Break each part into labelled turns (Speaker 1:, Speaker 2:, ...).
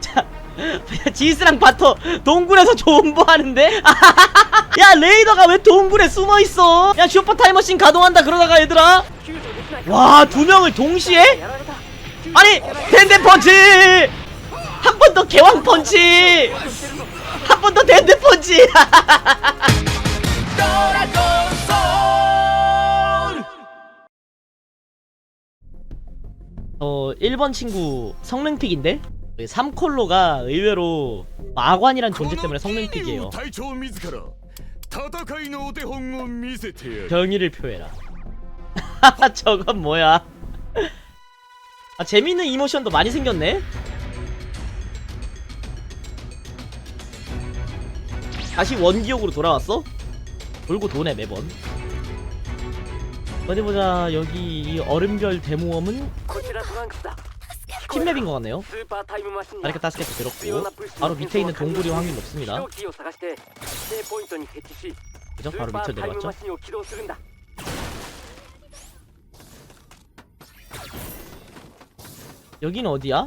Speaker 1: 자, 지스랑 바터 동굴에서 존버 하는데? 야 레이더가 왜 동굴에 숨어 있어? 야 슈퍼 타임머신 가동한다 그러다가 얘들아. 와 두 명을 동시에? 아니 덴덴 펀치! 한 번 더 개왕 펀치! 한 번 더 덴덴 펀치! 어 1번 친구 성능픽인데? 그 3콜로가 의외로 마관이란 존재 때문에 성능픽이에요. 경의를 표해라. 저건 뭐야? 아 재밌는 이모션도 많이 생겼네? 다시 원기옥으로 돌아왔어? 돌고 도네 매번. 어디 보자 여기 이 얼음별 대모험은 팀맵인 아, 것 같네요. 아리카 따스켓도 들었고 바로 밑에 있는 동굴이 확률 높습니다. 그죠? 바로 밑으로 내려갔죠? 여긴 어디야?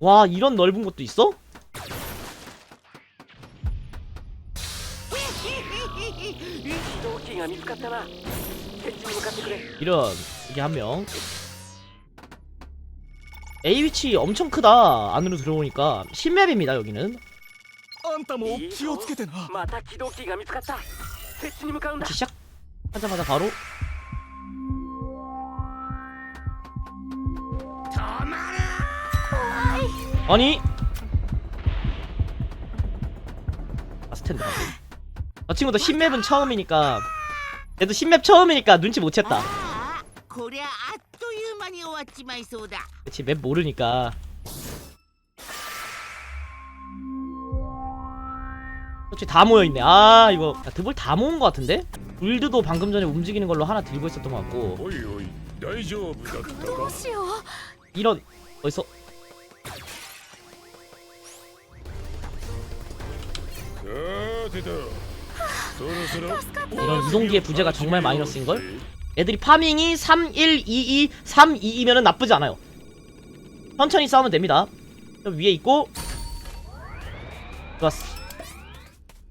Speaker 1: 와 이런 넓은 곳도 있어? 이런 이게 한명. A 위치 엄청 크다 안으로 들어오니까. 신맵입니다 여기는.
Speaker 2: 같이
Speaker 1: 시작 하자마자 바로? 아니! 아스텐드. 아, 아 친구도 신맵은 처음이니까 얘도 신맵 처음이니까 눈치 못 챘다
Speaker 3: ああこりゃあっという間に終わっちまいそうだ
Speaker 1: 그치 맵 모르니까 솔직히 다 모여있네 아 이거 야, 드볼 다 모은 것 같은데? 불드도 방금 전에 움직이는 걸로 하나 들고 있었던 것 같고
Speaker 4: おいおい大丈夫だったか
Speaker 5: しよう
Speaker 1: 이런 어디서
Speaker 4: さてとそろそろ
Speaker 1: 이런 이동기의 부재가 정말 마이너스인걸? 애들이 파밍이 3, 1, 2, 2, 3, 2, 2면은 나쁘지 않아요. 천천히 싸우면 됩니다. 저 위에 있고. 좋았어.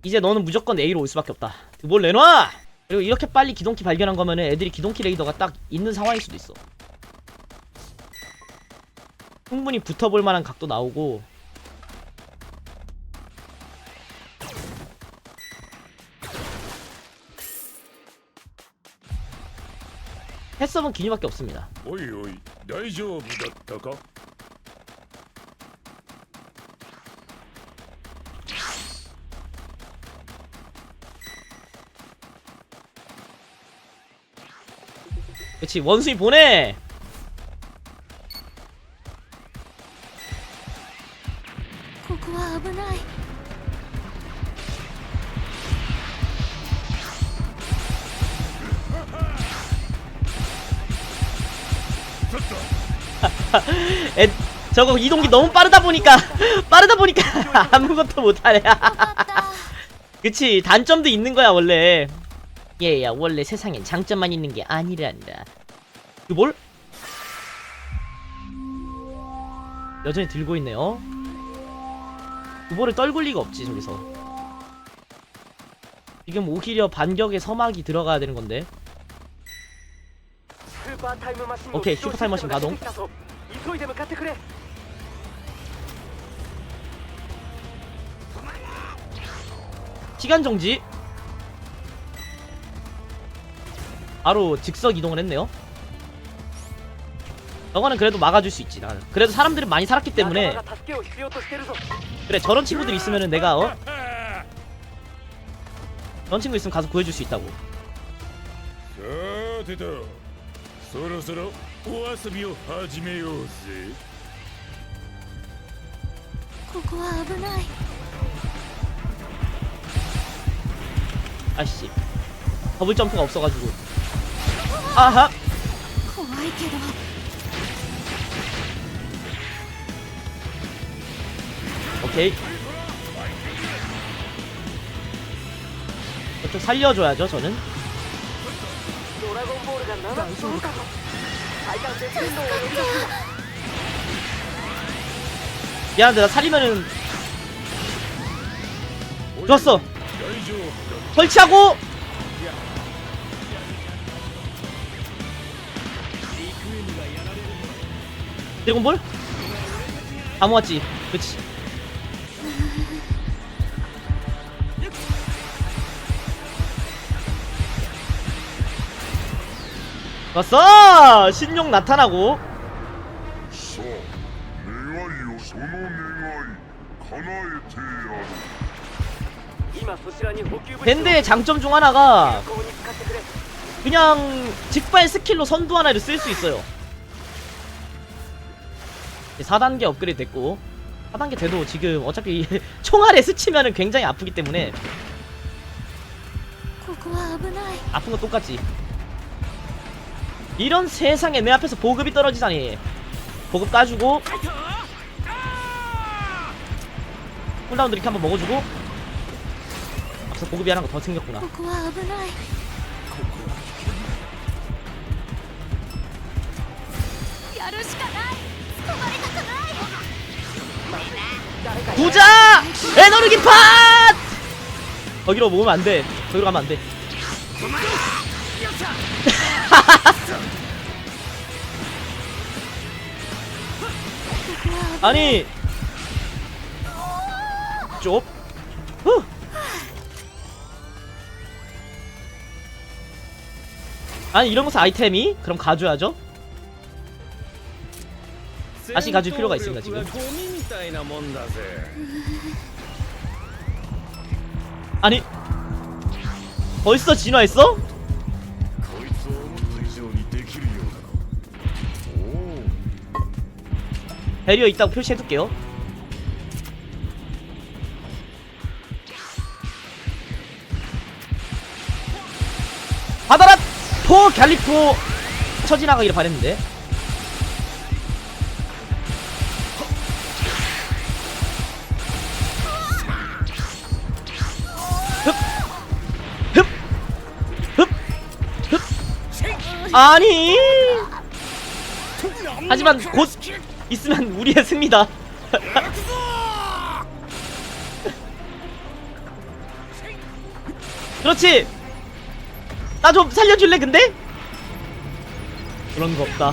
Speaker 1: 이제 너는 무조건 A로 올 수밖에 없다. 뭘 내놔! 그리고 이렇게 빨리 기동키 발견한 거면은 애들이 기동키 레이더가 딱 있는 상황일 수도 있어. 충분히 붙어볼 만한 각도 나오고 패스업은 기니밖에 없습니다.
Speaker 4: 오이 오이, 나이저 무다다가.
Speaker 1: 그렇지 원숭이 보내. 저거 이동기 너무 빠르다 보니까 빠르다 보니까 아무것도 못하네. 그치 단점도 있는 거야 원래. 예, 얘야 원래 세상엔 장점만 있는 게 아니란다. 그 뭘? 여전히 들고 있네요. 그볼을 떨굴 리가 없지 저기서. 지금 오히려 반격에 서막이 들어가야 되는 건데. 오케이 슈퍼타임머신 가동. 시간 정지. 바로 즉석 이동을 했네요. 저거는 그래도 막아줄 수 있지 나는. 그래도 사람들이 많이 살았기 때문에. 그래 저런 친구들 있으면은 내가 어? 저런 친구 있으면 가서 구해줄 수 있다고. 아씨 더블 점프가 없어가지고. 아하! 오케이. 좀 살려줘야죠 저는. 미안한데 나 살리면은 좋았어. 설치하고. 드래곤볼? 다 모았지. 그치. 왔어! 신용 나타나고 밴드의 장점 중 하나가 그냥 직발 스킬로 선두 하나를 쓸 수 있어요. 4단계 업그레이드 됐고 4단계 돼도 지금 어차피 총알에 스치면 굉장히 아프기 때문에 아픈 거 똑같지. 이런 세상에 내 앞에서 보급이 떨어지다니. 보급 까주고 쿨다운 드링크 한번 먹어주고 저 고급이 하나 더 생겼구나. 부자! 에너르기 팟! 거기로 모으면 안 돼. 저기로 가면 안 돼. 아니 쪽 후! 아니 이런 것은 아이템이? 그럼 가져야죠 다시 가질 필요가 있습니다 지금 아니 벌써 진화했어? 배리어 있다고 표시해둘게요 받아라! 포 갤리포 쳐지나가기를 바랬는데. 아니! 하지만 곧 있으면 우리의 승리다. 그렇지. 나 좀 살려줄래 근데? 그런 거 없다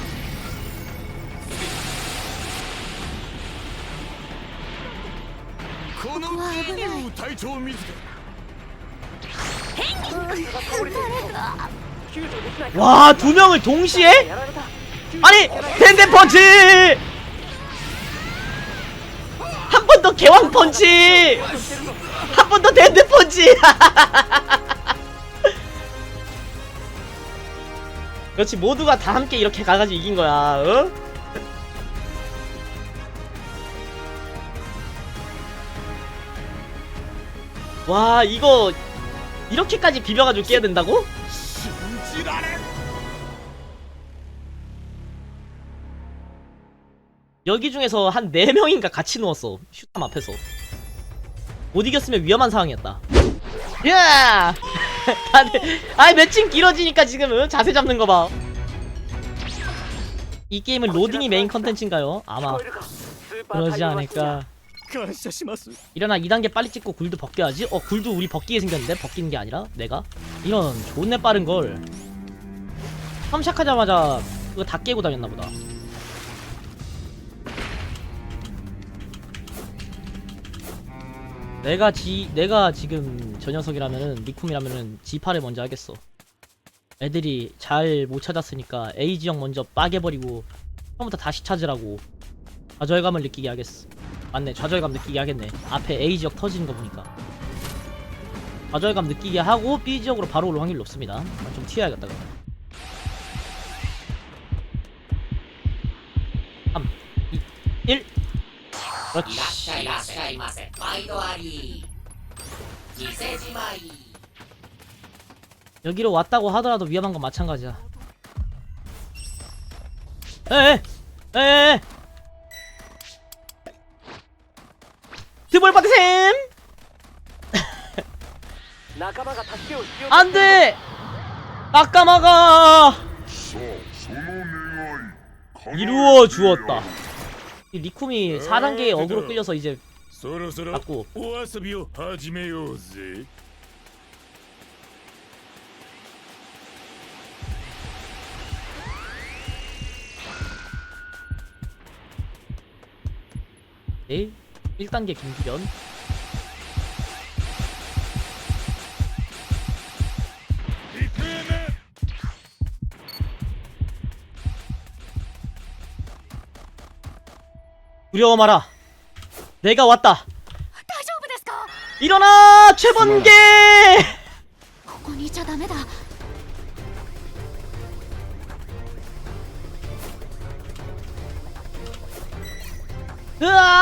Speaker 1: 와 두 명을 동시에? 아니 텐데 펀치! 한 번 더 개왕 펀치! 한 번 더 텐데 펀치! 그렇지 모두가 다 함께 이렇게 가가지고 이긴 거야 어? 와 이거 이렇게까지 비벼가지고 깨야 된다고? 여기 중에서 한 4명인가 같이 누웠어 슈탐 앞에서 못 이겼으면 위험한 상황이었다 야! Yeah! 다들 아 매칭 길어지니까 지금은 자세 잡는 거 봐. 이 게임은 로딩이 메인 컨텐츠인가요? 아마 그러지 않을까.
Speaker 4: 아,
Speaker 1: 일어나 2단계 빨리 찍고 굴도 벗겨야지. 어 굴도 우리 벗기게 생겼는데 벗기는 게 아니라 내가 이런 존내 빠른 걸. 함착하자마자 그거 다 깨고 다녔나 보다. 내가 지 내가 지금 저 녀석이라면은 니쿰이라면은 G8을 먼저 하겠어. 애들이 잘 못 찾았으니까 A 지역 먼저 빠개버리고 처음부터 다시 찾으라고 좌절감을 느끼게 하겠어. 맞네 좌절감 느끼게 하겠네. 앞에 A 지역 터지는 거 보니까. 좌절감 느끼게 하고 B 지역으로 바로 올 확률이 높습니다. 아, 좀 튀어야겠다 그럼. 3 2 1 그렇지
Speaker 6: いらっしゃいいらっしゃいませ毎度あり店じまい
Speaker 1: 여기로 왔다고 하더라도 위험한 건 마찬가지야 에에 에에 드볼 받으셈
Speaker 2: 仲間が助けを必要
Speaker 1: 안돼 아까마가
Speaker 7: さあその願い
Speaker 1: 이루어 주었다. 이 리쿰이 4단계에 어그로 끌려서 이제
Speaker 4: そろそろ
Speaker 1: 맞고
Speaker 4: お遊びを始めようぜ
Speaker 1: 네 1단계 김기련 두려워 마라. 내가 왔다. 일어나 최번개. 으아!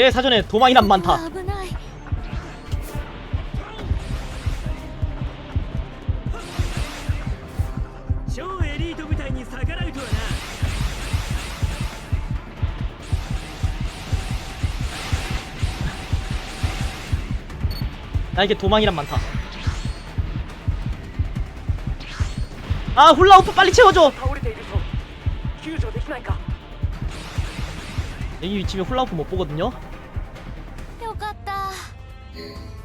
Speaker 1: 내 사전에 도망이란 많다.
Speaker 5: 危ない
Speaker 8: 超エリート部隊に逆らうとはな
Speaker 1: 나에게 도망이란 많다. 아 훌라후프 빨리 채워줘.
Speaker 2: 倒れているぞ救助できないか
Speaker 1: 여기 위치면 훌라후프 못 보거든요.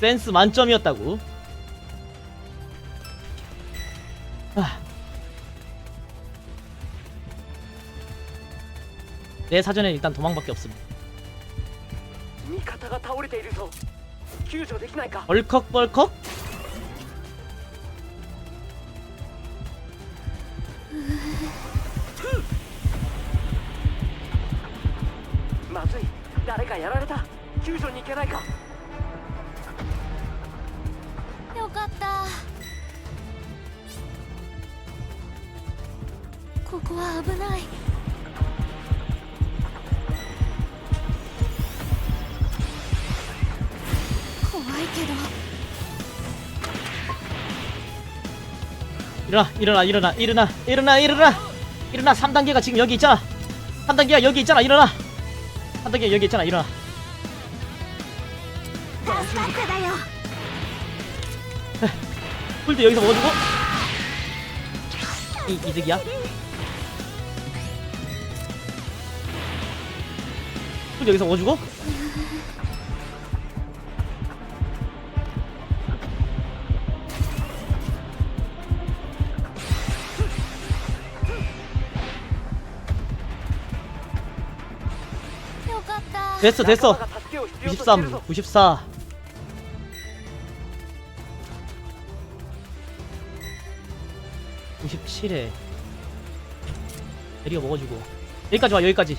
Speaker 1: 센스 만점이었다고. 아. 내 사전엔 일단 도망밖에
Speaker 2: 없습니다.
Speaker 1: 벌컥벌컥?
Speaker 5: ここは危ない怖いけど
Speaker 1: 일어나 일어나 일어나 일어나 일어나 일어나 일어나 3단계가 지금 여기 있잖아 3단계가 여기 있잖아 일어나 3단계가 여기 있잖아 일어나
Speaker 5: 助かっただよ
Speaker 1: 풀도 여기서 먹어주고 이 이득이야 또 여기서 뭐 어
Speaker 5: 죽어?
Speaker 1: 됐어 됐어.
Speaker 2: 23
Speaker 1: 94 97에. 대리가 먹어주고. 여기까지 와 여기까지.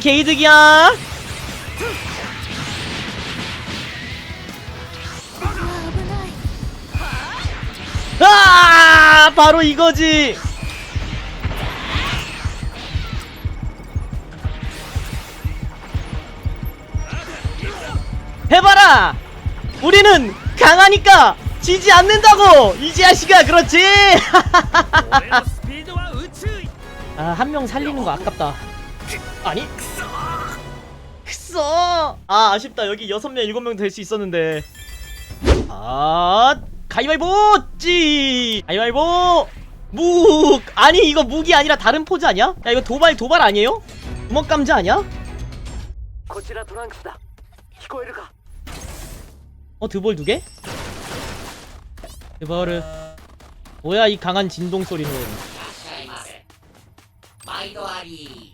Speaker 1: 게이득이야. 아! 바로 이거지. 해봐라! 우리는 강하니까 지지 않는다고! 이지아씨가 그렇지! 아, 한 명 살리는 거 아깝다. 아니? 흑소! 아 아쉽다 여기 여섯 명 일곱 명될 수 있었는데 아 가위바위보! 찌! 가위바위보! 묵! 아니 이거 묵이 아니라 다른 포즈 아니야? 야 이거 도발 도발 아니에요? 구멍 감자 아니야?
Speaker 2: 거지라 도랑스다 히코에르가
Speaker 1: 어 드볼 두 개? 드볼을 뭐야 이 강한 진동 소리는
Speaker 6: 마이도아리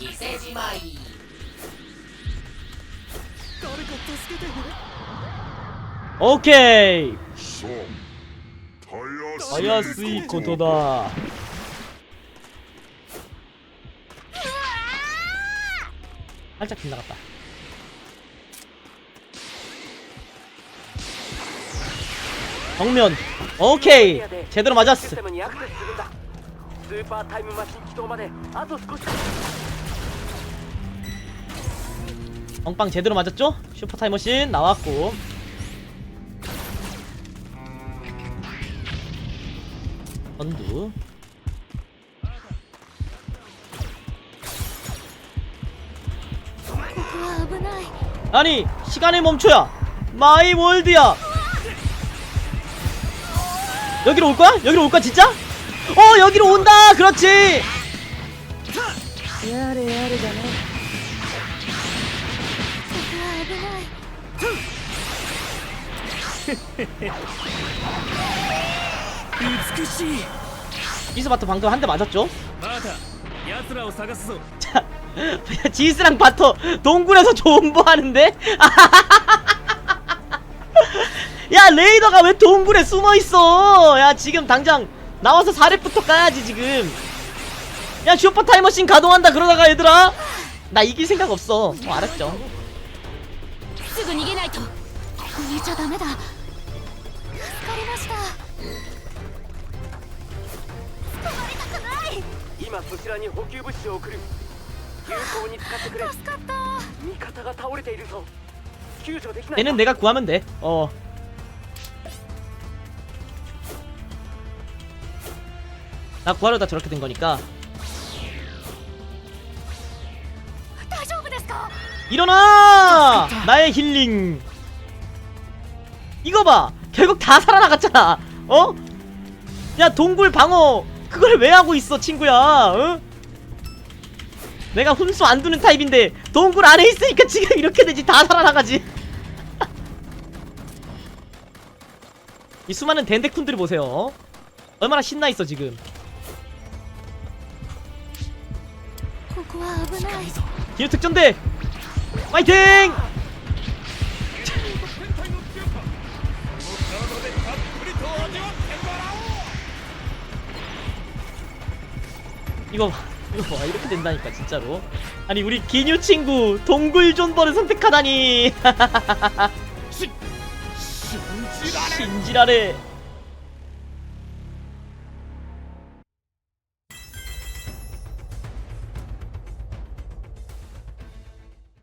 Speaker 6: しゃいませ毎度あり店じまい
Speaker 1: 오케이!
Speaker 7: さあたや
Speaker 1: 아야스이 코토다. 살짝 빗나갔다. 정면. 오케이. 제대로
Speaker 2: シス
Speaker 1: 맞았어.
Speaker 2: テムにアクセスするんだスーパータイムマシン起動まであと少しだ
Speaker 1: 엉빵 제대로 맞았죠? 슈퍼 타임머신 나왔고. 전두. 아니 시간의 멈춰야 마이 월드야 여기로 올 거야? 여기로 올 거야 진짜? 어 여기로 온다 그렇지 이스바트 방금 한 대 맞았죠? 자, 지스랑 바터 동굴에서 존버 하는데? 야 레이더가 왜 동굴에 숨어있어? 야 지금 당장 나와서 사렙부터 까야지 지금. 야 슈퍼 타임머신 가동한다 그러다가 얘들아. 나 이길 생각 없어. 어, 알았죠.
Speaker 2: 今そちらに補給物資を送る有効に使ってくれ
Speaker 5: 助かった
Speaker 2: 味方が倒れているぞ救助できない
Speaker 1: 얘는 내가 구하면 돼. 어. 나 구하려다 저렇게 된 거니까
Speaker 5: 大丈夫ですか
Speaker 1: 일어나! 나의 힐링. 이거 봐. 결국 다 살아나갔잖아. 어? 야 동굴 방어. 그걸 왜 하고 있어 친구야? 어? 내가 훈수 안 두는 타입인데 동굴 안에 있으니까 지금 이렇게 되지. 다 살아나가지. 이 수많은 덴데쿤들을 보세요. 얼마나 신나있어 지금. 기후 특전대. 파이팅! 이거 봐 이거 봐 이렇게 된다니까 진짜로. 아니 우리 기뉴 친구 동굴 존버를 선택하다니. 신지라래